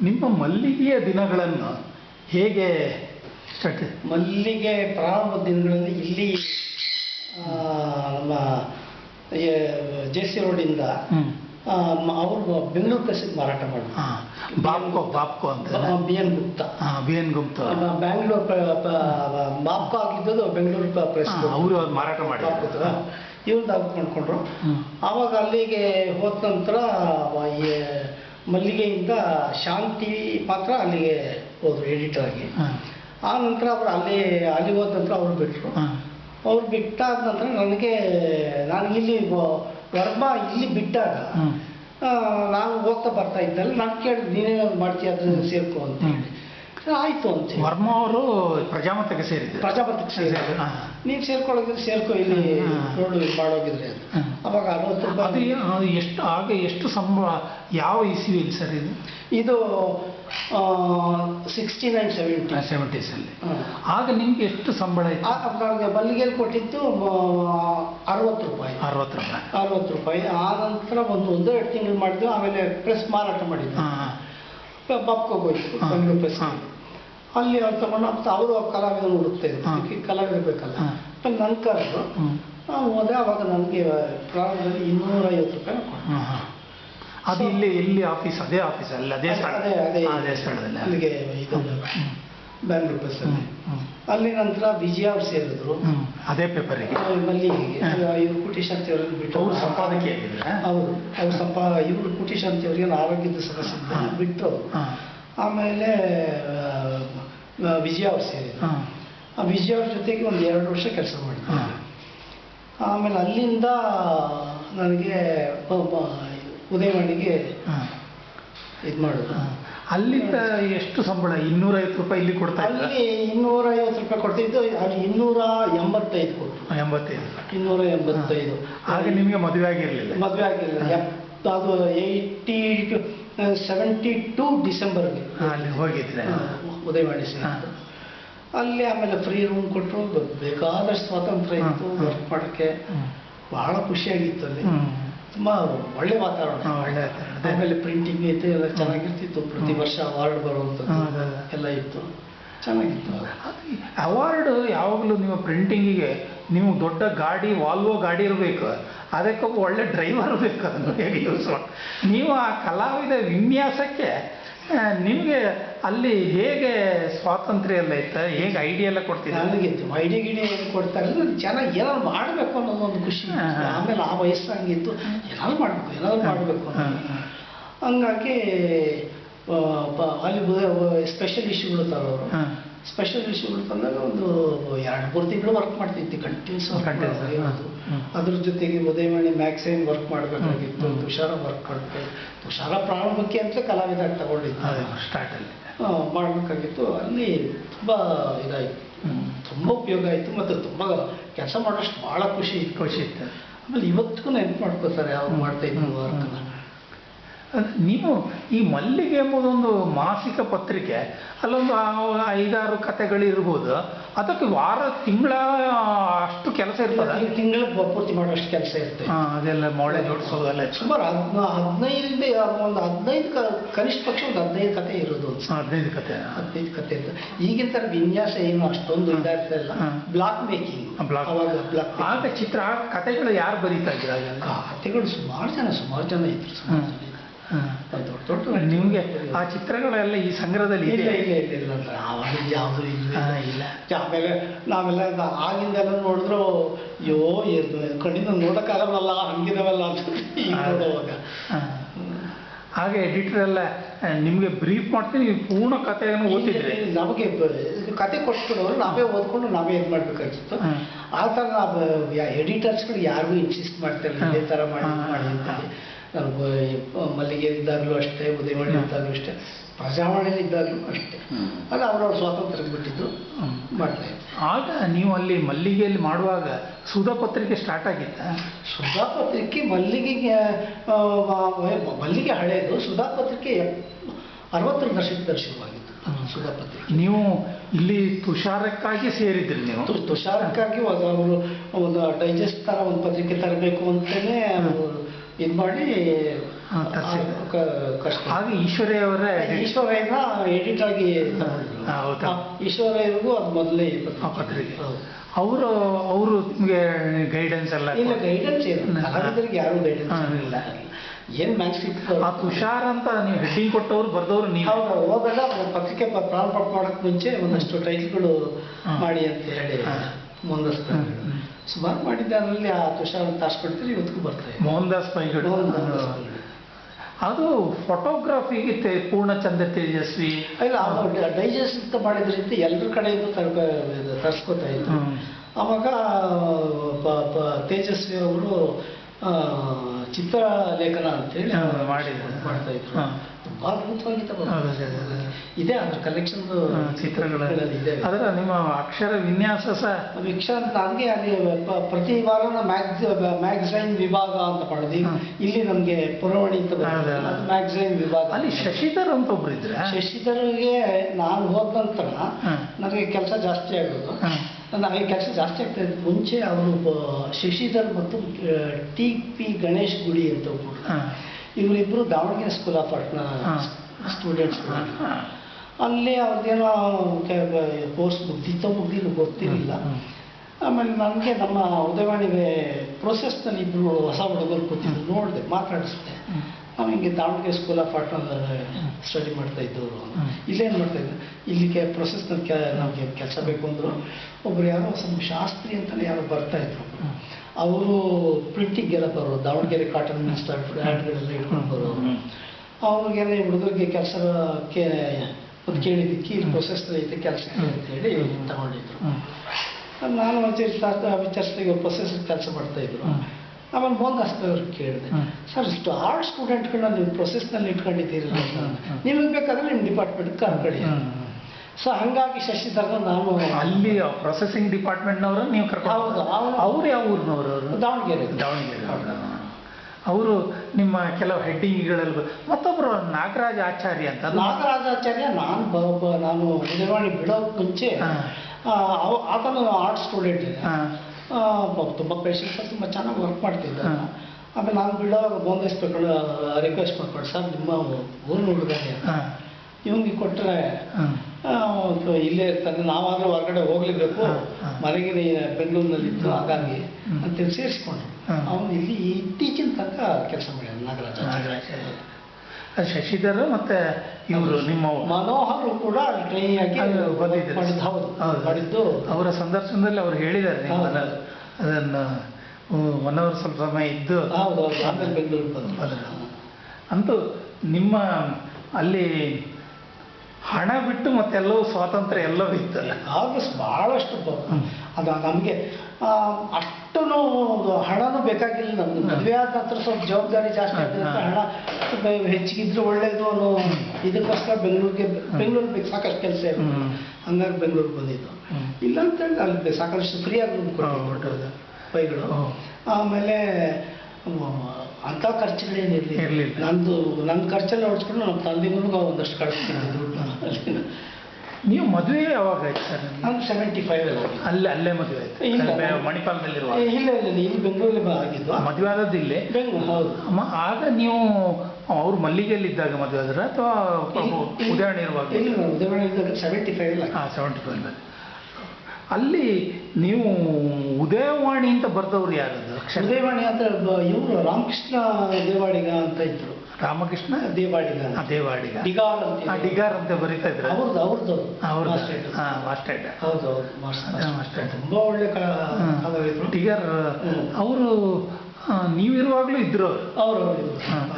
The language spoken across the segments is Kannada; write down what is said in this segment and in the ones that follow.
ನಿಮ್ಮ ಮಲ್ಲಿಗೆಯ ದಿನಗಳನ್ನು ಹೇಗೆ ಸ್ಟಾರ್ಟ್ ಮಲ್ಲಿಗೆ ಪ್ರಾರಂಭ ದಿನಗಳಲ್ಲಿ ಇಲ್ಲಿ ನಮ್ಮ ಜೆ ಸಿ ರೋಡಿಂದ ಅವರು ಬೆಂಗಳೂರು ಪ್ರೆಸ್ಸಿಗೆ ಮಾರಾಟ ಮಾಡಿದ್ರು ಬಾಪ್ಕೋ ಬಾಪ್ಕೋ ಅಂತ B N Gupta. B N Gupta Bangalore Bapco ಆಗಿದ್ದದು Bengaluru press ಅವರು ಮಾರಾಟ ಮಾಡಿದ್ರು. ಇವ್ರದ್ದು ಮಾಡ್ಕೊಂಡ್ರು ಆವಾಗ ಅಲ್ಲಿಗೆ ಹೋದ ನಂತರ ಮಲ್ಲಿಗೆಯಿಂದ ಶಾಂತಿ ಪಾತ್ರ ಅಲ್ಲಿಗೆ ಹೋದರು ಎಡಿಟರ್ ಆಗಿ. ಆ ನಂತರ ಅವರು ಅಲ್ಲಿ ಅಲ್ಲಿ ಹೋದ ನಂತರ ಅವರು ಬಿಟ್ಟರು ಅವ್ರು ಬಿಟ್ಟಾದ ನಂತರ ನನಗೆ ನಾನು ಇಲ್ಲಿ ವರ್ಮ ಇಲ್ಲಿ ಬಿಟ್ಟಾಗ. ನಾನು ಹೋಗ್ತಾ ಬರ್ತಾ ಇದ್ದಲ್ಲ ನಾನು ಕೇಳಿದೆ ನೀನೇನಾದ್ರು ಮಾಡ್ತೀಯ ಅದನ್ನು ಸೇರ್ಕೊ ಅಂತ ಹೇಳಿ. ಆಯ್ತು ಅಂತ. ವರ್ಮ ಅವರು ಪ್ರಜಾಮತಕ್ಕೆ ಸೇರಿದ್ರು ಪ್ರಜಾಪತಿಗೆ ಸೇರಿದ್ರು ನೀವು ನೀನು ಸೇರ್ಕೊಳ್ಳೋಗಿದ್ರೆ ಸೇರ್ಕೊ ಇಲ್ಲಿ ರೋಡ್ ಮಾಡೋಗಿದ್ರೆ. ಅವಾಗ ಅರವತ್ತು ಅದು ಎಷ್ಟು ಆಗ ಎಷ್ಟು ಸಂಬಳ ಯಾವ ಇಸ್ವಿಯಲ್ಲಿ ಸರ್ ಇದು? ಇದು ಸಿಕ್ಸ್ಟಿ ನೈನ್ ಸೆವೆಂಟಿ ಸೆವೆಂಟೀಸಲ್ಲಿ ಆಗ ನಿಮ್ಗೆ ಎಷ್ಟು ಸಂಬಳ ಇತ್ತು? ಮಲ್ಲಿಗೆಯಲ್ಲಿ ಕೊಟ್ಟಿದ್ದು ಅರವತ್ತು ರೂಪಾಯಿ. ಅರವತ್ತು ರೂಪಾಯಿ. ಅರವತ್ತು ರೂಪಾಯಿ. ಆ ನಂತರ ಒಂದು ಒಂದೆರಡು ತಿಂಗಳು ಮಾಡಿದ್ವಿ ಆಮೇಲೆ ಪ್ರೆಸ್ ಮಾರಾಟ ಮಾಡಿದ್ವಿ. ಹಾಂ ಬಾಪ್ಕೋಗೆ ಹೋಯ್ತು ಹಾ. ಬೆಂಗಳೂರು ಪ್ರೆಸ್. ಅಲ್ಲಿ ಅವ್ರು ತಗೊಂಡು ಅವರು ಕಲಾವಿದ ಹುಡುಕ್ತಾ ಇದ್ರು ಹಾ. ಅದಕ್ಕೆ ಕಲಾವಿದ ಬೇಕಲ್ಲ ನಂತರ ಆಮೇಲೆ ನನ್ನ ಕರೆದು ನಾವು ಹೋದೆ ಅವಾಗ ನನಗೆ ಪ್ರಾರಂಭದಲ್ಲಿ ಇನ್ನೂರೈವತ್ತು ರೂಪಾಯಿ ಅದು ಇಲ್ಲಿ ಇಲ್ಲಿ ಆಫೀಸ್ ಅದೇ ಆಫೀಸ್ ಅಲ್ಲಿ ಅದೇ ಅದೇ ಅದೇ ಅದೇ ಸ್ಥಳದಲ್ಲಿ ಅಲ್ಲಿಗೆ ಇದು. ಬ್ಯಾಂಗ್ಳೂರ್ ಪ್ರೆಸ್ ಅಲ್ಲಿ. ನಂತರ ವಿಜಯ ಅವ್ರು ಸೇರಿದ್ರು ಅದೇ ಪೇಪರಿಗೆ ಅಲ್ಲಿ. ಇವರು ಕುಟಿಶಾಂತಿ ಅವರನ್ನು ಬಿಟ್ಟು ಅವರು ಸಂಪಾದಕಿ ಹೌದು. ಅವರು ಅವ್ರು ಸಂಪ ಇವರು ಕುಟಿಶಾಂತಿ ಅವರಿಗೆ ಆರೋಗ್ಯದ ಸದಸ್ಯ ಬಿಟ್ಟು. ಬಿಟ್ಟರು. ಆಮೇಲೆ ವಿಜಯ ಅವ್ರು ಸೇರಿದ್ರು ಹಾಂ. ಆ ವಿಜಯ ಅವ್ರ ಜೊತೆಗೆ ಒಂದು ಎರಡು ವರ್ಷ ಕೆಲಸ ಮಾಡಿದೆ. ಆಮೇಲೆ ಅಲ್ಲಿಂದ ನನಗೆ ಉದಯವಾಣಿಗೆ ಇದು ಮಾಡೋದು ಅಲ್ಲಿ ಅಲ್ಲಿಂದ ಎಷ್ಟು ಸಂಬಳ? ಇನ್ನೂರೈವತ್ತು ರೂಪಾಯಿ ಇಲ್ಲಿ ಕೊಡ್ತಾ ಅಲ್ಲಿ ಇನ್ನೂರ ಐವತ್ತು ರೂಪಾಯಿ ಕೊಡ್ತಿದ್ದು ಅಲ್ಲಿ ಇನ್ನೂರ ಎಂಬತ್ತೈದು ಕೊಟ್ಟರು ಎಂಬತ್ತೈದು. ಇನ್ನೂರ ಎಂಬತ್ತೈದು. ಆಗ ನಿಮಗೆ ಮದುವೆ ಆಗಿರಲಿಲ್ಲ. ಮದುವೆ ಆಗಿರಲಿಲ್ಲ. ಅದು ಏಯ್ಟಿ ಸೆವೆಂಟಿ ಟೂ ಡಿಸೆಂಬರ್ಗೆ ಅಲ್ಲಿ ಹೋಗಿದ್ರೆ. ಉದಯವಾಣಿ ಸೇರಿದ್ದು ಅಲ್ಲಿ ಆಮೇಲೆ ಫ್ರೀ ರೂಮ್ ಕೊಟ್ಟರು ಬೇಕಾದಷ್ಟು ಸ್ವಾತಂತ್ರ್ಯ ಇತ್ತು. ವರ್ಕ್ ಮಾಡೋಕ್ಕೆ. ಬಹಳ ಖುಷಿಯಾಗಿತ್ತು ಅಲ್ಲಿ. ತುಂಬ ಒಳ್ಳೆ ವಾತಾವರಣ. ಒಳ್ಳೆ. ಆಮೇಲೆ ಪ್ರಿಂಟಿಂಗ್ ಐತೆ ಎಲ್ಲ ಚೆನ್ನಾಗಿರ್ತಿತ್ತು. ಪ್ರತಿ ವರ್ಷ ಅವಾರ್ಡ್ ಬರುವಂಥದ್ದು. ಎಲ್ಲ ಇತ್ತು. ಚೆನ್ನಾಗಿತ್ತು. ಅವಾರ್ಡ್ ಯಾವಾಗಲೂ ನೀವು ಪ್ರಿಂಟಿಂಗಿಗೆ ನೀವು ದೊಡ್ಡ ಗಾಡಿ ವಾಲ್ವೋ ಗಾಡಿ ಇರಬೇಕು. ಅದಕ್ಕೊಬ್ಬ ಒಳ್ಳೆ ಡ್ರೈವರ್ ಬೇಕು ಅದನ್ನು ಹೇಗೆ ಯೂಸ್ ಮಾಡಿ ನೀವು ಆ ಕಲಾವಿದ ವಿನ್ಯಾಸಕ್ಕೆ ನಿಮಗೆ ಅಲ್ಲಿ ಹೇಗೆ ಸ್ವಾತಂತ್ರ್ಯ ಎಲ್ಲ ಇತ್ತು? ಹೇಗೆ ಐಡಿಯಾ ಎಲ್ಲ ಕೊಡ್ತಿದ್ರು ನನಗೆ ಐಡಿಯಾ ಗಿಡಿಯಾ ಏನು ಕೊಡ್ತಾರೆ ಅಂದರೆ ಚೆನ್ನಾಗಿ ಏನಾದ್ರು ಮಾಡಬೇಕು ಅನ್ನೋದು ಒಂದು ಖುಷಿ. ಆಮೇಲೆ ಆ ವಯಸ್ಸು ಹಂಗಿತ್ತು. ಏನಾದ್ರು ಮಾಡಬೇಕು ಏನಾದ್ರು ಮಾಡಬೇಕು ಹಂಗಾಗಿ ಅಲ್ಲಿ ಸ್ಪೆಷಲ್ ಇಶ್ಯೂಗಳು ತರೋರು. ಸ್ಪೆಷಲ್ ಇಶ್ಯೂಗಳು ತಂದಾಗ ಒಂದು ಎರಡು ಮೂರು ತಿಂಗಳು ವರ್ಕ್ ಮಾಡ್ತಿದ್ದೆ ಕಂಟಿನ್ಯೂಸ್. ಅದ್ರ ಜೊತೆಗೆ ಉದಯವಾಣಿ ಮ್ಯಾಕ್ಸೈನ್ ವರ್ಕ್ ಮಾಡಬೇಕಾಗಿತ್ತು. ತುಷಾರ ವರ್ಕ್ ಮಾಡಬೇಕು. ತುಷಾರ ಪ್ರಾರಂಭಕ್ಕೆ ಅಂತ ಕಲಾವಿದ ತಗೊಂಡಿದ್ದೆ ಸ್ಟಾರ್ಟಲ್ಲಿ ಮಾಡಬೇಕಾಗಿತ್ತು. ಅಲ್ಲಿ ತುಂಬ ಇದಾಯಿತು. ತುಂಬ ಉಪಯೋಗ ಆಯಿತು ಮತ್ತು ತುಂಬ ಕೆಲಸ ಮಾಡೋಷ್ಟು ಭಾಳ ಖುಷಿ ಇತ್ತು. ಖುಷಿ ಇತ್ತು. ಆಮೇಲೆ ಇವತ್ತಿಗೂ ನೆನಪು ಮಾಡ್ಕೋತಾರೆ ಅವ್ರು ಮಾಡ್ತಾ ಇದ್ದು ವರ್ಕ್ನ ನೀವು ಈ ಮಲ್ಲಿಗೆ ಎಂಬುದೊಂದು ಮಾಸಿಕ ಪತ್ರಿಕೆ ಅಲ್ಲೊಂದು ಐದಾರು ಕಥೆಗಳಿರ್ಬೋದು ಅದಕ್ಕೆ ವಾರ ತಿಂಗಳ ಅಷ್ಟು ಕೆಲಸ ಇರ್ತದೆ ತಿಂಗಳ ಪೂರ್ತಿ ಮಾಡೋಷ್ಟು ಕೆಲಸ ಇರ್ತದೆ ಹಾಂ ಅದೆಲ್ಲ ಮೊಳೆ ಜೋಡಿಸೋದು ಎಲ್ಲ ಹೆಚ್ಚು. ಸುಮಾರು ಹದಿನ ಹದಿನೈದರಿಂದ ಒಂದು ಹದಿನೈದು ಕನಿಷ್ಠ ಪಕ್ಷ ಒಂದು ಹದಿನೈದು ಕತೆ ಇರೋದು. ಹದಿನೈದು ಕತೆ ಹದಿನೈದು ಕತೆ ಇರ್ತದೆ ಈಗಿನ ಥರ ವಿನ್ಯಾಸ ಏನು ಅಷ್ಟೊಂದು ಇದಾಗ್ತಿಲ್ಲ. ಬ್ಲಾಕ್ ಮೇಕಿಂಗ್ ಬ್ಲಾಕ್ ಅವಾಗ ಬ್ಲಾಕ್ ಆಗ ಚಿತ್ರ ಕತೆಗಳು ಯಾರು ಬರೀತಾ ಇದ್ದಾರೆ? ಕತೆಗಳು ಸುಮಾರು ಜನ ಸುಮಾರು ಜನ ಇದ್ರು ಸುಮಾರು ಜನ. ದೊಡ್ಡ ದೊಡ್ಡ ನಿಮ್ಗೆ ಆ ಚಿತ್ರಗಳೆಲ್ಲ ಈ ಸಂಗ್ರಹದಲ್ಲಿ ಇಲ್ಲ ಇಲ್ಲ ಇಲ್ಲ ಇಲ್ಲ ಇಲ್ಲ. ಯಾವುದು ಇಲ್ಲ. ಇಲ್ಲ. ಆಮೇಲೆ ನಾವೆಲ್ಲ ಆಗಿಂದೆಲ್ಲ ನೋಡಿದ್ರು ಅಯ್ಯೋ ಏನು ಕಣ್ಣಿಂದ ನೋಡೋಕ್ಕಾಗಲ್ಲ ಹಂಗಿದಾವಲ್ಲ ಅಂತ ನೋಡುವಾಗ. ಹಾ. ಆಗ ಎಡಿಟರ್ ಎಲ್ಲ ಆ, ನಿಮ್ಗೆ ಬ್ರೀಫ್ ಮಾಡ್ತೀನಿ ನೀವು ಪೂರ್ಣ ಕಥೆಯನ್ನು ಓದಿದ್ರೆ ನಮಗೆ ಕತೆ ಕೊಟ್ಬಿಡೋರು ನಾವೇ ಓದ್ಕೊಂಡು ನಾವೇ ಏನ್ ಮಾಡಬೇಕಾಗಿತ್ತು. ಆ ಥರ ನಾವು ಎಡಿಟರ್ಸ್ಗಳು ಯಾರಿಗೂ ಇನ್ಸಿಸ್ಟ್ ಮಾಡ್ತಾರೆ ಇದೇ ಥರ ಮಾಡಿ ಮಾಡಿ ಅಂತ ಮಾಡಿ ಅಂತ ನಾನು ಬ- ಮಲ್ಲಿಗೆ ಇದ್ದಾಗಲೂ ಅಷ್ಟೇ ಉದಯವಾಣಿ. ಇದ್ದಾಗಲೂ ಅಷ್ಟೇ. ಪ್ರಜಾವಾಣಿ ಇದ್ದಾಗಲೂ ಅಷ್ಟೇ ಅಲ್ಲ ಅವರವ್ರ ಅವ್ರವ್ರ ಸ್ವಾತಂತ್ರ್ಯ ಬಿಟ್ಟಿದ್ದು. ಮಾಡ್ತಾ ಆಗ ನೀವು ಅಲ್ಲಿ ಮಲ್ಲಿಗೆಯಲ್ಲಿ ಮಾಡುವಾಗ ಸುಧಾ ಪತ್ರಿಕೆ ಸ್ಟಾರ್ಟ್ ಆಗಿತ್ತ? ಸುಧಾ ಪತ್ರಿಕೆ ಮಲ್ಲಿಗೆಗೆ ಮಲ್ಲಿಗೆ ಹಳೆಯದು ಸುಧಾ ಪತ್ರಿಕೆ ಅರವತ್ತರ ದಶಕದಲ್ಲಿ ಶುರುವಾಗಿತ್ತು. ಸುಧಾ ಪತ್ರಿಕೆ. ನೀವು ಇಲ್ಲಿ ತುಷಾರಕ್ಕಾಗಿ ಸೇರಿದ್ರಿ ನೀವು. ತುಷಾರಕ್ಕಾಗಿ ಅವರು ಒಂದು ಡೈಜೆಸ್ಟ್ ಥರ ಒಂದು ಪತ್ರಿಕೆ ತರಬೇಕು ಅಂತಲೇ ಅವರು ಇದು ಮಾಡಿ ಹಾಗೆ ತರ್ಸಿದ್ರು. ಆ, ಕ- ಕಷ್ಟ ಆಗ ಈಶ್ವರಿ ಅವರೇ ಈಶ್ವರಯ್ಯನ ಎಡಿಟ್ ಆಗಿ? ಈಶ್ವರಯ್ಯರಿಗೂ ಅದು ಮೊದಲೇ ಆ ಪತ್ರಿಕೆ. ಅವರು ಅವರು ನಿಮಗೆ ಗೈಡೆನ್ಸ್ ಎಲ್ಲ ಇಲ್ಲ ಗೈಡೆನ್ಸ್. ಕಲಾವಿದರಿಗೆ ಯಾರು ಗೈಡೆನ್ಸ್. ಇಲ್ಲ. ಏನ್ ಮ್ಯಾಕ್ಸಿಕ್ ಆ ತುಷಾರ್ ಅಂತ ನೀವು ಹೆಡ್ಡಿಂಗ್ ಕೊಟ್ಟವ್ರು ಬರ್ದವ್ರು ನೀವು. ಹೋದಾಗ ಪತ್ರಿಕೆ ಪ್ರಾರಂಭ ಮಾಡಕ್ ಮುಂಚೆ ಒಂದಷ್ಟು ಟೈಟ್ಲ್ಗಳು. ಮಾಡಿ ಅಂತ ಹೇಳಿ. ಹ್ಮ್. ಸುಮಾರು ಮಾಡಿದ್ದೆ ಅದರಲ್ಲಿ ಆ ತುಷಾರ್ ತಾಸ್ಕೊಡ್ತೀರಿ ಇವತ್ತಿಗೂ ಬರ್ತಾ ಇದೆ. ಮೋಹನ್ ದಾಸ್ ಪೈಗಡ್. ಅದು ಫೋಟೋಗ್ರಫಿಗೆ ಪೂರ್ಣ ಪೂರ್ಣಚಂದ್ರ ತೇಜಸ್ವಿ. ಇಲ್ಲ ಡೈಜೆಸ್ಟ್ ಅಂತ ಮಾಡಿದ್ರಿಂದ ಎಲ್ಲರ ಕಡೆಯಿಂದ ತರ್ಕ ತರಿಸ್ಕೊತಾ ಇದ್ರು. ಪ- ಪ- ತೇಜಸ್ವಿ ಅವರು ಚಿತ್ರಲೇಖನ ಅಂತೇಳಿ ಮಾಡಿದ್ರು. ಮಾಡ್ತಾ ಇದ್ರು. ಹಾ. ಅದು. ಹೌದು, ಹೌದು, ಹೌದು. ಇದೆ ಅದ್ರ ಕಲೆಕ್ಷನ್ ಚಿತ್ರಗಳ. ಅದರ ನಿಮ್ಮ ಅಕ್ಷರ ವಿನ್ಯಾಸ ಸಹ. ವೀಕ್ಷ ಅಂತ ನನಗೆ ಅಲ್ಲಿ ಪ್ರತಿ ವಾರ ಮ್ಯಾಗ್ಸ್ ಮ್ಯಾಗ್ಝೈನ್ ವಿಭಾಗ ಅಂತ ಮಾಡಿದ್ವಿ ಇಲ್ಲಿ ನಮಗೆ ಪುರವಣಿ ಅಂತ ವಿಭಾಗ. ಅಲ್ಲಿ ಶಶಿಧರ್ ಅಂತ ಒಬ್ರು ಇದ್ರೆ? ಶಶಿಧರ್ಗೆ ನಾನು ಹೋದ ನಂತರ ನನಗೆ ಕೆಲಸ ಜಾಸ್ತಿ ಆಗೋದು. ನನಗೆ ಕೆಲಸ ಜಾಸ್ತಿ ಆಗ್ತಾ ಇತ್ತು ಮುಂಚೆ ಅವರು ಶಶಿಧರ್ ಮತ್ತು ಟಿ ಪಿ ಗಣೇಶ್ ಗುಡಿ ಅಂತ ಒಬ್ರು ಇವರಿಬ್ಬರು ದಾವಣಗೆರೆ ಸ್ಕೂಲ್ ಆಫ್ ಆರ್ಟ್ನ. ಸ್ಟೂಡೆಂಟ್ಸ್ ಅಲ್ಲಿ ಅವ್ರದ್ದೇನೋ ಕೋರ್ಸ್ ಮುಗ್ದಿತ್ತೋ ಮುಗ್ದಿಲ್ಲ ಗೊತ್ತಿರಲಿಲ್ಲ. ಆಮೇಲೆ ನನಗೆ ನಮ್ಮ ಉದಯವಾಣಿಗೆ ಪ್ರೊಸೆಸ್ನಲ್ಲಿ ಇಬ್ಬರು ಹೊಸ ಹುಡುಗರು ಕೂತಿದ್ರು ನೋಡಿದೆ ಮಾತಾಡಿಸಿದೆ. ನಾವು ಹಿಂಗೆ Davanagere school of art study ಮಾಡ್ತಾ ಇದ್ದವರು. ಇಲ್ಲೇನು ಮಾಡ್ತಾ ಇದ್ರು ಇಲ್ಲಿಗೆ ಪ್ರೊಸೆಸ್ನಲ್ಲಿ ನಮಗೆ ಕೆಲಸ ಬೇಕು ಅಂದರು. ಒಬ್ರು ಯಾರೋ ಸ್ವಲ್ಪ ಶಾಸ್ತ್ರಿ ಅಂತಲೇ ಯಾರೋ ಬರ್ತಾ ಇದ್ರು. ಅವರು ಪ್ರಿಂಟಿಗೆಲ್ಲ ಬರೋರು ದಾವಣಗೆರೆ ಕಾಟನ್ ಮಿನಿಸ್ಟರ್ ಹ್ಯಾಂಡ್ಗಳೆಲ್ಲ ಇಟ್ಕೊಂಡು ಬರೋರು ಅವ್ರಿಗೆಲ್ಲ ಹುಡುಗರಿಗೆ ಕೆಲಸಕ್ಕೆ ಒಂದು ಕೇಳಿದ್ದಕ್ಕೆ ಇಲ್ಲಿ ಪ್ರೊಸೆಸ್ ಐತೆ ಕೆಲಸ ಅಂತ ಹೇಳಿ ತಗೊಂಡಿದ್ರು. ನಾನು ವಿಚಾರಿಸ್ತಾ ವಿಚಾರಿಸಿದಾಗ ಇವ್ರು ಪ್ರೊಸೆಸ್ ಕೆಲಸ ಮಾಡ್ತಾ ಇದ್ರು ಹ್ಮ್. ಆಮೇಲೆ ಮೋಹನ್ ದಾಸ್ ಅವ್ರಿಗೆ ಕೇಳಿದೆ ಸರ್ ಇಷ್ಟು ಆರ್ಟ್ ಸ್ಟೂಡೆಂಟ್ಗಳನ್ನ ನೀವು ಪ್ರೊಸೆಸ್ನಲ್ಲಿ ಇಟ್ಕೊಂಡಿದ್ದೀರಿ. ನಿಮಗೆ ಬೇಕಾದ್ರೆ ನಿಮ್ಮ ಡಿಪಾರ್ಟ್ಮೆಂಟ್ ಕರ್ಕೊಳ್ಳಿ ಸೊ ಹಂಗಾಗಿ ಶಶಿಧರ್ನ ನಾನು ಅಲ್ಲಿ ಪ್ರೊಸೆಸಿಂಗ್ ಡಿಪಾರ್ಟ್ಮೆಂಟ್ನವರು ನೀವು ಕರ್ಕೊಂಡು ಅವ್ರು- ಅವ್ರು ಯಾವ ಊರಿನವರು ಅವರು? ದಾವಣಗೆರೆ. ದಾವಣಗೆರೆ. ಅವರು ನಿಮ್ಮ ಕೆಲವು ಹೆಡ್ಡಿಂಗ್ಗಳಲ್ಲಿ ಮತ್ತೊಬ್ಬರು ನಾಗರಾಜ ಆಚಾರ್ಯ ಅಂತ. ನಾಗರಾಜ ಆಚಾರ್ಯ ನಾನು ಬ ನಾನು ಉದಯವಾಣಿ ಬಿಡೋಕ್ಕೆ ಮುಂಚೆ ಆತನು ಆರ್ಟ್ ಸ್ಟೂಡೆಂಟ್. ಹಾ. ತುಂಬ ಪೇಷನ್ಸ್ ತುಂಬ ಚೆನ್ನಾಗಿ ವರ್ಕ್ ಮಾಡ್ತಿದ್ದೆ ಆಮೇಲೆ ನಾನು ಬಿಡೋವಾಗ ಬೋಂದೈಸ್ಬೇಕು ರಿಕ್ವೆಸ್ಟ್ ಮಾಡ್ಕೊಂಡು ಸರ್ ನಿಮ್ಮ ಊರಿನ ಹುಡುಗನೇ. ಇವನಿಗೆ ಕೊಟ್ಟರೆ ಹಾ. ಇಲ್ಲೇ ಇರ್ತಾನೆ ನಾವಾದ್ರೂ ಹೊರಗಡೆ ಹೋಗ್ಲಿಬೇಕು. ಮನೆಗೆ ಬೆಂಗಳೂರಿನಲ್ಲಿ ಇತ್ತು ಹಾಗಾಗಿ ಅಂತ ಅಂತೇಳಿ ಸೇರಿಸ್ಕೊಂಡು. ಅವನು ಇಲ್ಲಿ ಇತ್ತೀಚಿನ ತನಕ ಕೆಲಸ ಮಾಡ್ಯಾನ ನಾಗರಾಜ ಶಶಿಧರ್ ಮತ್ತೆ ಇವರು ನಿಮ್ಮ ಮನೋಹರ್ ಕೂಡ ಟ್ರೈನಿಂಗ್ ಆಗಿ ಮಾಡಿದ್ದು ಹೌದು. ಮಾಡಿದ್ದು ಅವರ ಸಂದರ್ಶನದಲ್ಲಿ ಅವ್ರು ಹೇಳಿದ್ದಾರೆ. ಅದನ್ನು ಅವರ್ ಸ್ವಲ್ಪ ಸಮಯ ಇದ್ದು ಹೌದು ಬಂದ್ರು ಬಂದ್ರು. ಅಂತೂ ನಿಮ್ಮ ಅಲ್ಲಿ ಹಣ ಬಿಟ್ಟು ಮತ್ತೆಲ್ಲವೂ ಸ್ವಾತಂತ್ರ್ಯ ಎಲ್ಲವೂ ಇತ್ತು ಆಗಸ್ಟ್ ಬಹಳಷ್ಟು ಬ- ಅದು ನಮಗೆ ಅಷ್ಟು ಹಣನೂ ಬೇಕಾಗಿಲ್ಲ ನಮ್ಗೆ. ಮದುವೆ ಆದ ನಂತರ ಸ್ವಲ್ಪ ಜವಾಬ್ದಾರಿ ಜಾಸ್ತಿ ಆಗ್ತದೆ ಆಗಿರುತ್ತೆ ಹಣ ಸ್ವಲ್ಪ ಹೆಚ್ಚಿಗಿದ್ರೆ ಒಳ್ಳೇದು ಅನ್ನೋ ಇದಕ್ಕೋಸ್ಕರ ಬೆಂಗಳೂರಿಗೆ ಬೆಂಗಳೂರಿಗೆ ಬೇಕು. ಸಾಕಷ್ಟು ಕೆಲಸ ಇರ್ತದೆ ಹಂಗಾಗಿ ಬೆಂಗಳೂರಿಗೆ ಬಂದಿದ್ದು. ಇಲ್ಲ ಅಂತೇಳಿ ಅಲ್ಲಿ ಸಾಕಷ್ಟು ಫ್ರೀ ಆಗಿ ಕೊಟ್ಟಿರೋದು ಪೈಗಳು. ಆಮೇಲೆ ಅಂಥ ಖರ್ಚುಗಳೇನಿರಲಿ ಇರಲಿಲ್ಲ. ನಂದು ನನ್ನ ಖರ್ಚೆಲ್ಲ ಹೊಡ್ಸ್ಕೊಂಡು ನಮ್ಮ ತಂದೆಗೂ ಒಂದಷ್ಟು ಕಳಿಸ್ತಿದ್ದೆ ದುಡ್ಡು ನೀವು ಮದುವೆ ಯಾವಾಗ ಆಯ್ತು ಸರ್? ನಾನು ಸೆವೆಂಟಿ ಫೈವ್ ಅಲ್ಲಿ. ಅಲ್ಲೇ ಅಲ್ಲೇ ಮದುವೆ ಆಯ್ತು. ಮಣಿಪಾಲದಲ್ಲಿರುವ ಇಲ್ಲ ಇಲ್ಲ ಇಲ್ಲ, ಬೆಂಗಳೂರಲ್ಲಿ ಆಗಿದ್ದು. ಮದುವೆ ಆದದ್ದು ಇಲ್ಲೇ? ಬೆಂಗಳೂರು ಹೌದು. ಅಮ್ಮ ಆಗ ನೀವು ಅವ್ರು ಮಲ್ಲಿಗೆಯಲ್ಲಿದ್ದಾಗ ಮದುವೆ ಆದ್ರೆ ಅಥವಾ ಉದಾಹರಣೆ ಇರುವಾಗ? ಇಲ್ಲ ನಾನು ಉದಯವಾಣಿಯಿಂದ ಸೆವೆಂಟಿ ಫೈವ್ ಇಲ್ಲ ಹಾಂ ಸೆವೆಂಟಿ ಫೈವ್ ಅಲ್ಲಿ. ನೀವು ಉದಯವಾಣಿ ಅಂತ ಬರ್ದವ್ರು ಯಾರದು? ಉದಯವಾಣಿ ಅಂತ ಇವರು ರಾಮಕೃಷ್ಣ ದೇವಾಡಿಗ ಅಂತ ಇದ್ರು. ರಾಮಕೃಷ್ಣ ದೇವಾಡಿಗ ದೇವಾಡಿಗ ಡಿಗಾರ್ ಅಂತ ಡಿಗಾರ್ ಅಂತ ಬರೀತಾ ಇದ್ರು ಅವ್ರದ್ದು ಅವ್ರದ್ದು ಅವ್ರ ಮಾಸ್ಟರ್ ಹಾಂ ಹೌದು ಹೌದು ತುಂಬಾ ಒಳ್ಳೆ ಕಲಾವಿದರು. ಡಿಗಾರ್. ಅವರು ನೀವಿರುವಾಗಲೂ ಇದ್ರು. ಅವರು.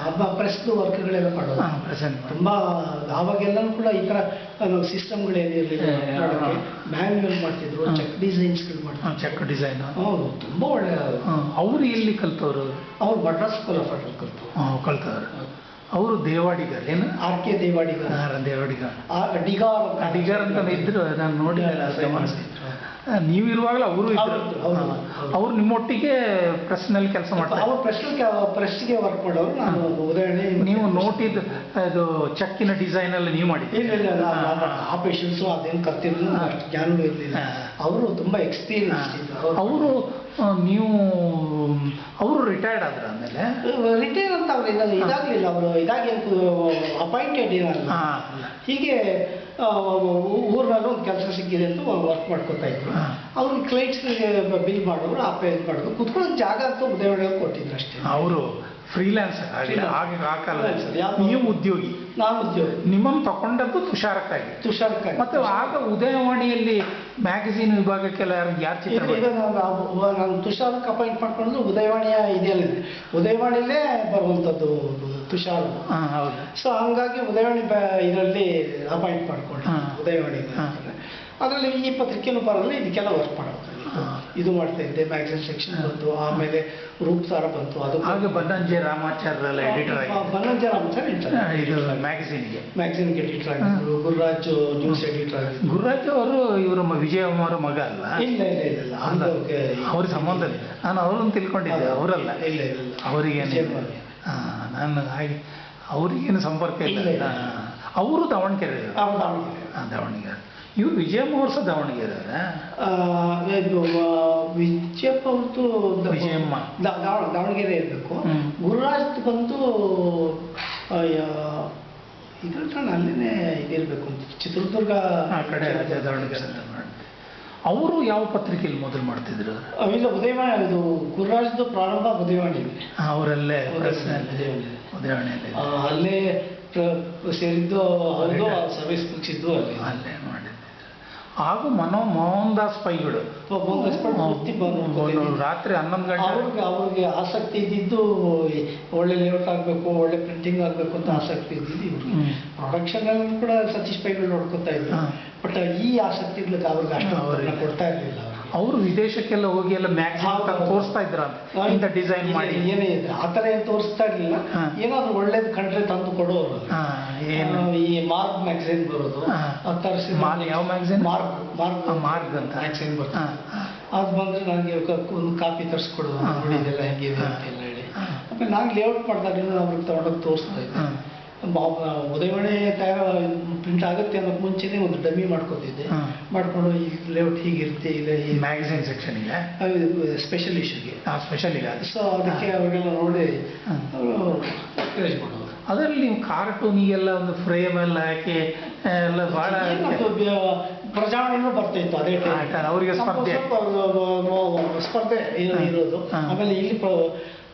ಹಬ್ಬ ಪ್ರೆಸ್ದು ವರ್ಕ್ಗಳೆಲ್ಲ ಮಾಡೋದು ತುಂಬಾ ಅವಾಗೆಲ್ಲನೂ ಕೂಡ ಈ ತರ ಸಿಸ್ಟಮ್ಗಳೇನಿರಲಿಲ್ಲ ಹಾ. ಮಾಡ್ತಿದ್ರು. ಚೆಕ್ ಡಿಸೈನ್ಸ್ಗಳು ಮಾಡ್ತಿದ್ರು. ಚೆಕ್ ಡಿಸೈನ್ ಹೌದು ತುಂಬಾ ಒಳ್ಳೆ ಅವರು ಎಲ್ಲಿ ಕಲ್ತವ್ರು? ಅವ್ರು ಮಡ್ರಾಸ್ ಸ್ಕೂಲ್ ಆಫ್ ಆರ್ಟ್ ಕಲ್ತು ಹಾಂ ಕಲ್ತವ್ರು. ಅವರು ದೇವಾಡಿಗರ್ ಏನು? R K ದೇವಾಡಿಗರ್. ದೇವಾಡಿಗರ್. ಡಿಗಾರ್ ಡಿಗಾರ್ ಅಂತ ಇದ್ರು ನಾನು ನೋಡಿಲ್ಲ ಗಮನಿಸಿ ನೀವು ಇರುವಾಗಲೂ ಅವರು ಅವರು ನಿಮ್ಮೊಟ್ಟಿಗೆ ಪ್ರೆಸ್ನಲ್ಲಿ ಕೆಲಸ ಮಾಡ್ತಾರೆ. ಅವ್ರು ಪ್ರೆಸ್ ಪ್ರೆಸ್ಗೆ ವರ್ಕ್ ಮಾಡೋರು ನಾನು ಉದಾಹರಣೆ ನೀವು ನೋಟಿದ್ ಅದು ಚೆಕ್ಕಿನ ಡಿಸೈನ್ ಎಲ್ಲ ನೀವು ಮಾಡಿ ಇಲ್ಲ ಇಲ್ಲ ಆ ಪೇಷನ್ಸು ಅದೇನು ಕರ್ತಿರಲಿಲ್ಲ. ಅಷ್ಟು ಜ್ಞಾನವೂ ಇರಲಿಲ್ಲ. ಅವರು ತುಂಬಾ ಎಕ್ಸ್ಪೀರಿಯನ್ಸ್ ಅವರು. ನೀವು ಅವರು ರಿಟೈರ್ಡ್ ಆದ್ರ ಆಮೇಲೆ? ರಿಟೈರ್ ಅಂತ ಅವ್ರು ಇದಾಗ ಇದಾಗಲಿಲ್ಲ ಅವರು ಇದಾಗಿ ಅಪಾಯಿಂಟೆಡ್ ಏನಲ್ಲ. ಹಾ. ಹೀಗೆ ಊರಿನಲ್ಲೂ ಒಂದು ಕೆಲಸ ಸಿಕ್ಕಿದೆ ಅಂತ ವರ್ಕ್ ಮಾಡ್ಕೋತಾ ಇದ್ರು. ಅವ್ರ ಅವ್ರಿಗೆ ಕ್ಲೈಂಟ್ಸ್ಗೆ ಬಿಲ್ ಮಾಡೋರು ಆ ಪೇ ಮಾಡೋದು ಕುತ್ಕೊಳ್ಳೋ ಜಾಗ ಅಂತ ಉದಯವಾಣಿಯಲ್ಲಿ ಕೊಟ್ಟಿದ್ರು ಅಷ್ಟೇ. ಅವರು ಆಗ ಆ ಕಾಲದಲ್ಲಿ? ನೀವು ಉದ್ಯೋಗಿ. ನಾನು ಉದ್ಯೋಗಿ. ನಿಮ್ಮನ್ನು ತಗೊಂಡದ್ದು ತುಷಾರಕ್ಕಾಗಿ. ತುಷಾರಕ್ಕಾಗಿ. ಮತ್ತು ಆಗ ಉದಯವಾಣಿಯಲ್ಲಿ ಮ್ಯಾಗಝಿನ್ ವಿಭಾಗಕ್ಕೆಲ್ಲ ಯಾರು ಯಾರು ಚಿತ್ರ ನಾನು ತುಷಾರಕ್ಕೆ ಅಪಾಯಿಂಟ್ ಮಾಡ್ಕೊಂಡು ಉದಯವಾಣಿಯ ಇದೆಯಲ್ಲಿದೆ ಉದಯವಾಣಿಲೇ ಬರುವಂಥದ್ದು ತುಷಾರ್. ಹೌದು. ಸೊ ಹಂಗಾಗಿ ಉದಯವಾಣಿ ಇದರಲ್ಲಿ ಅಪಾಯಿಂಟ್ ಮಾಡ್ಕೊಂಡು. ಉದಯವಾಣಿ. ಅದರಲ್ಲಿ ಈ ಪತ್ರಿಕೆನೂ ಬರಲ್ಲ ಇದಕ್ಕೆಲ್ಲ ವರ್ಕ್ ಮಾಡೋದು. ಹಾ. ಇದು ಮಾಡ್ತಾ ಇದ್ದೆ ಮ್ಯಾಗಝಿನ್ ಸೆಕ್ಷನ್ ಬಂತು ಆಮೇಲೆ ರೂಪಸಾರ ಬಂತು ಅದು ಆಗ ಬನ್ನಂಜೆ ರಾಮಾಚಾರ್ಯರೆಲ್ಲ ಎಡಿಟರ್ ಆಗಿ ರಾಮಾಚಾರ್ಯ ರಾಮಚರ್ ಇದು ಮ್ಯಾಗಝಿನ್ಗೆ ಮ್ಯಾಗಝಿನ್ಗೆ ಎಡಿಟರ್ ಆಗಿದ್ರು ಗುರುರಾಜ್ ನ್ಯೂಸ್ ಎಡಿಟರ್ ಆಗಿದ್ರು ಗುರುರಾಜ್ ಅವರು ಇವರು ವಿಜಯ ಅವರ ಮಗ ಅಲ್ಲ? ಇಲ್ಲ ಇಲ್ಲ ಇಲ್ಲ ಅವ್ರಿಗೆ- ಅವ್ರ ಸಂಬಂಧ. ನಾನು ಅವರನ್ನು ತಿಳ್ಕೊಂಡಿದ್ದೆ ಅವರಲ್ಲ. ಇಲ್ಲ ಇಲ್ಲ ಹಾ ನಾನು ಹಾಗೆ ಅವರಿಗೇನು ಸಂಪರ್ಕ ಇಲ್ಲ. ಅವರು ದಾವಣಗೆರೆ. ದಾವಣಗೆರೆ ದಾವಣಗೆರೆ. ಇವ್ರು ವಿಜಯ ಮಹೋತ್ಸವ ದಾವಣಗೆರೆ ವಿಜಯಪ್ಪ ದ- ವಿಜಯಮ್ಮ. ದಾವಣಗೆರೆ ಇರಬೇಕು. ಗುರುರಾಜ್ ಅಲ್ಲಿನೇ ಇದ್ರ ಅಲ್ಲೇನೆ ಇದಿರ್ಬೇಕು ಅಂತ. ಚಿತ್ರದುರ್ಗ ಕಡೆ ಅಂತ ದಾವಣಗೆರೆ ಅವರು ಯಾವ ಪತ್ರಿಕೆಯಲ್ಲಿ ಮೊದಲು ಮಾಡ್ತಿದ್ರು? ಇಲ್ಲ ಉದಯವಾಣಿ ಇದು ಗುರುರಾಜ್ದು ಪ್ರಾರಂಭ ಉದಯವಾಣಿ ಅವರಲ್ಲೇ. ಉದಯವಾಣಿಯಲ್ಲಿ. ಅಲ್ಲೇ ಸೇರಿದ್ದು ಅವ್ರದ್ದು ಸರ್ವಿಸ್ ಮುಗಿಸಿದ್ದು ಅಲ್ಲಿ. ಅಲ್ಲೇ. ಹಾಗೂ ಮನೋ ಮೋಹನ್ ದಾಸ್ ಪೈಗಳು ರಾತ್ರಿ ಹನ್ನೊಂದು ಗಂಟೆ ಅವ್ರಿಗೆ ಅವ್ರಿಗೆ ಆಸಕ್ತಿ ಇದ್ದಿದ್ದು ಒಳ್ಳೆ ಲೇಔಟ್ ಆಗಬೇಕು ಒಳ್ಳೆ ಪ್ರಿಂಟಿಂಗ್ ಆಗಬೇಕು ಅಂತ ಆಸಕ್ತಿ ಇದ್ದಿದ್ದು ಇವ್ರಿಗೆ. ಪ್ರೊಡಕ್ಷನ್ ಅಲ್ಲಿ ಕೂಡ ಸತೀಶ್ ಪೈಗಳು ನೋಡ್ಕೊತಾ ಇದ್ರು. ಬಟ್ ಈ ಆಸಕ್ತಿಗಳಿಗೆ ಅವ್ರಿಗೆ ಅಷ್ಟು ಅವ್ರಿಗೆ. ಕೊಡ್ತಾ ಇರಲಿಲ್ಲ ಅವರು ವಿದೇಶಕ್ಕೆಲ್ಲ ಹೋಗಿ ಎಲ್ಲ ಮ್ಯಾಕ್ಸಿಮಮ್. ತೋರಿಸ್ತಾ ಇದ್ರ? ಇಂಥ ಡಿಸೈನ್ ಮಾಡಿ. ಏನೇ- ಇದೆ ಆ ಥರ ಏನು ತೋರಿಸ್ತಾ ಇರಲಿಲ್ಲ. ಏನಾದ್ರು ಒಳ್ಳೇದು ಕಂಡ್ರೆ ತಂದು ಕೊಡೋರು ಏನು? ಈ ಮಾರ್ಕ್ ಮ್ಯಾಗಝೈನ್ ಬರೋದು. ತರಿಸಿ ಮಾಲ್ ಯಾವ magazine? ಮಾರ್ಕ್ ಮಾರ್ಕ್ ಮಾರ್ಕ್ ಅಂತ. ಮ್ಯಾಗಝೈನ್ ಬರ್ತಾ ಬರ್ತದೆ. ಅದು ಬಂದ್ರೆ ನನಗೆ ಒಂದು ಕಾಪಿ ತರಿಸ್ಕೊಡೋದು ನೋಡಿ ಇದೆಲ್ಲ ಹೆಂಗಿದೆ ಅಂತ ಹೇಳಿ. ಆಮೇಲೆ ನಾನು ಲೇಔಟ್ ಮಾಡಿದಾಗ ಅವ್ರಿಗೆ ತಗೊಂಡೋಗಿ ತೋರಿಸ್ತಾ ಇದ್ದೆ. ಉದಯವಾಣಿ ತಯಾರ ಪ್ರಿಂಟ್ ಆಗುತ್ತೆ ಅನ್ನೋಕ್ಕೆ ಮುಂಚೆನೇ ಒಂದು ಡಮ್ಮಿ ಮಾಡ್ಕೋತಿದ್ದೆ. ಮಾಡಿಕೊಂಡು ಈ ಲೇಔಟ್ ಹೀಗಿರುತ್ತೆ ಇಲ್ಲ ಈ ಮ್ಯಾಗಝಿನ್ ಇಲ್ಲ ಸ್ಪೆಷಲ್ ಇಶ್ಯೂಗೆ ಆ ಸ್ಪೆಷಲ್ ಇಲ್ಲ ಸೊ ಅದಕ್ಕೆ ಅವಾಗೆಲ್ಲ ನೋಡಿ ಮಾಡೋದು ಅದರಲ್ಲಿ ನೀವು ಕಾರ್ಟೂನಿಗೆಲ್ಲ ಒಂದು ಫ್ರೇಮ್ ಎಲ್ಲ ಹಾಕಿ ಎಲ್ಲ ಭಾಳ ಪ್ರಜಾವಣೆನೂ ಬರ್ತಾ ಇತ್ತು ಅದೇ ಟೈಮ್ ಅವರಿಗೆ ಸ್ಪರ್ಧೆ. ಸ್ಪರ್ಧೆ. ಇರೋದು. ಆಮೇಲೆ ಇಲ್ಲಿ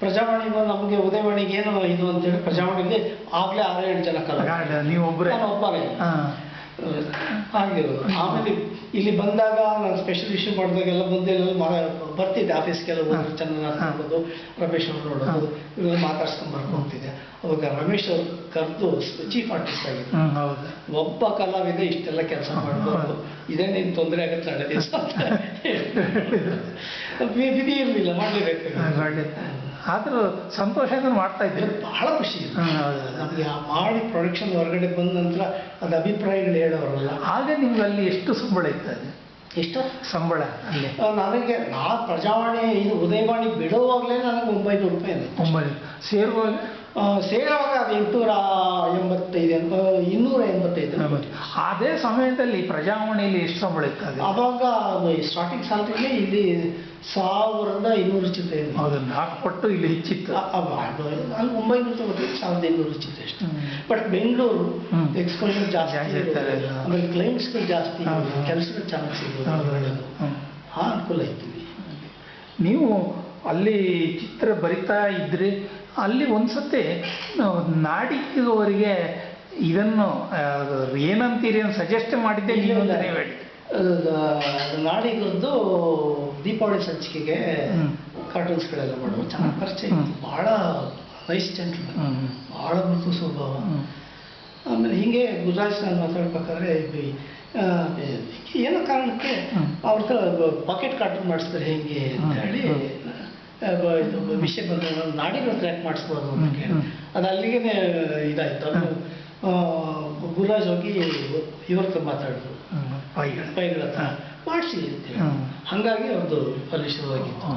ಪ್ರಜಾವಾಣಿಗೂ ನಮಗೆ ಉದಯವಾಣಿಗೆ ಏನು ಇದು ಅಂತೇಳಿ ಪ್ರಜಾವಾಣಿಗೆ ಆಗ್ಲೇ ಆರೇಳು ಜನ ಕಲಾವಿದ ನೀವು ಒಬ್ಬರೇ ನಾನು ಒಬ್ಬರೇ ಹಾ. ಆಗಿರೋದು ಆಮೇಲೆ ಇಲ್ಲಿ ಬಂದಾಗ ನಾನು ಸ್ಪೆಷಲ್ ಇಶ್ಯೂ ಮಾಡಿದಾಗೆಲ್ಲ ಬಂದೆಲ್ಲ ಎಲ್ಲ ಮಾ- ಬರ್ತಿದ್ದೆ ಆಫೀಸ್ಗೆಲ್ಲ ಹೋಗಿ. ನೋಡೋದು ರಮೇಶ್ ಅವ್ರು ನೋಡೋದು ಇವೆಲ್ಲ ಮಾತಾಡ್ಸ್ಕೊಂಡು ಬರ್ಕೊಂತಿದ್ದೆ. ಹೋಗ್ತಿದ್ದೆ ಅವಾಗ ರಮೇಶ್ ಅವ್ರು ಕರೆದು ಚೀಫ್ ಆರ್ಟಿಸ್ಟ್ ಆಗಿದ್ದ ಹೌದು. ಒಬ್ಬ ಕಲಾವಿದ ಇಷ್ಟೆಲ್ಲ ಕೆಲಸ ಮಾಡಬಹುದು ಇದೇ ನೀನು ತೊಂದರೆ ಆಗುತ್ತೆ ನಾಳೆ ದಿವಸ ವಿಧಿ ಇರಲಿಲ್ಲ ಮಾಡಲೇಬೇಕು. ಆದ್ರೂ ಸಂತೋಷದಿಂದ ಮಾಡ್ತಾ ಇದ್ದೆ ಬಹಳ ಖುಷಿ ಇದೆ. ನಮಗೆ ಆ ಮಾಡಿ ಪ್ರೊಡಕ್ಷನ್ ಹೊರಗಡೆ ಬಂದ ನಂತರ ಅದು ಅಭಿಪ್ರಾಯಗಳು ಹೇಳೋರಲ್ಲ. ಆಗ ನಿಮ್ಗೆ ಅಲ್ಲಿ ಎಷ್ಟು ಸಂಬಳ ಇತ್ತು ಅದು ಎಷ್ಟು? ಸಂಬಳ ಅಲ್ಲಿ? ನನಗೆ ನಾ ಪ್ರಜಾವಾಣಿ ಇದು ಉದಯವಾಣಿ ಬಿಡೋವಾಗಲೇ ನನಗೆ ಒಂಬೈನೂರು ರೂಪಾಯಿ ಒಂಬೈನೂರು. ಒಂಬೈ ಸೇರುವಾಗ? ಸೇರುವಾಗ ಅದು ಎಂಟುನೂರ ಎಂಬತ್ತೈದು ಎಂಬ ಇನ್ನೂರ ಎಂಬತ್ತೈದು ಅದೇ ಸಮಯದಲ್ಲಿ ಪ್ರಜಾವಾಣಿಯಲ್ಲಿ ಎಷ್ಟು ಸಂಬಳ ಇತ್ತು ಅವಾಗ ಸ್ಟಾರ್ಟಿಂಗ್ ಸ್ಯಾಲ್ರಿಲಿ ಇಲ್ಲಿ ಸಾವಿರದ ಇನ್ನೂರು ಚಿತ್ರ ಇದೆ ಹೌದು ನಾಲ್ಕು ಪಟ್ಟು ಇಲ್ಲಿ ಹೆಚ್ಚಿತ್ತು ಅಲ್ಲಿ ಒಂಬೈನೂರು ತಗೋತೀವಿ ಸಾವಿರದ ಇನ್ನೂರು ಚಿತ್ರ ಎಷ್ಟು ಬಟ್ ಬೆಂಗಳೂರು ಹ್ಮ್. ಎಕ್ಸ್ಪೋಜರ್ ಜಾಸ್ತಿ ಆಗಿರ್ತಾರೆ. ಇರ್ತಾರೆ. ಆಮೇಲೆ ಕ್ಲೈಂಟ್ಸ್ಗಳು ಜಾಸ್ತಿ. ಕೆಲಸಗಳು ಚೆನ್ನಾಗಿ ಸಿಗ್ಬೋದು. ಆ ಅನುಕೂಲ ಇತ್ತು ನೀವು ಅಲ್ಲಿ ಚಿತ್ರ ಬರಿತಾ ಇದ್ರಿ ಅಲ್ಲಿ ಒಂದ್ಸತಿ ನಾವು ನಾಡಿಗವರಿಗೆ ಇದನ್ನು ಏನಂತೀರಿ ಅಂತ ಸಜೆಸ್ಟ್ ಮಾಡಿದ್ದೆ ನೀವು ಅಂತ ನೀವು ಹೇಳಿ. ಅದು ನಾಡಿಗದ್ದು ದೀಪಾವಳಿ ಸಂಚಿಕೆಗೆ. ಕಾರ್ಟೂನ್ಸ್ಗಳೆಲ್ಲ ಮಾಡೋದು ಚೆನ್ನಾಗಿ ಪರಿಚಯ ಭಾಳ ನೈಸ್ ಜನರು ಭಾಳ ಮೃದು ಸ್ವಭಾವ. ಆಮೇಲೆ ಹಿಂಗೆ ಗುಜರಾತ್ನಲ್ಲಿ ಮಾತಾಡ್ಬೇಕಾದ್ರೆ ಏನೋ ಕಾರಣಕ್ಕೆ. ಅವ್ರ ಪಾಕೆಟ್ ಕಾರ್ಟೂನ್ ಮಾಡಿಸ್ತಾರೆ ಹೇಗೆ ಅಂತ ಹೇಳಿ ಇದು ವಿಷಯ ಬಂದ ನಾಡಿಗಳ ಟ್ರ್ಯಾಕ್ ಯಾಕೆ ಮಾಡಿಸ್ಬೋದು ಅನ್ನೋದಕ್ಕೆ. ಅದು ಅಲ್ಲಿಗೆ ಇದಾಯಿತು ಅದು ಗುರುರಾಜ್ ಹೋಗಿ ಇವ್ರ ಹತ್ರ ಮಾತಾಡಿದ್ರು. ಪೈಗಳು ಪೈಗಳ ಹತ್ರ ಮಾಡಿಸಿ ಅಂತೇಳಿ. ಹಾಗಾಗಿ ಅವ್ರದ್ದು ಅಲ್ಲಿ ಶುರುವಾಗಿತ್ತು.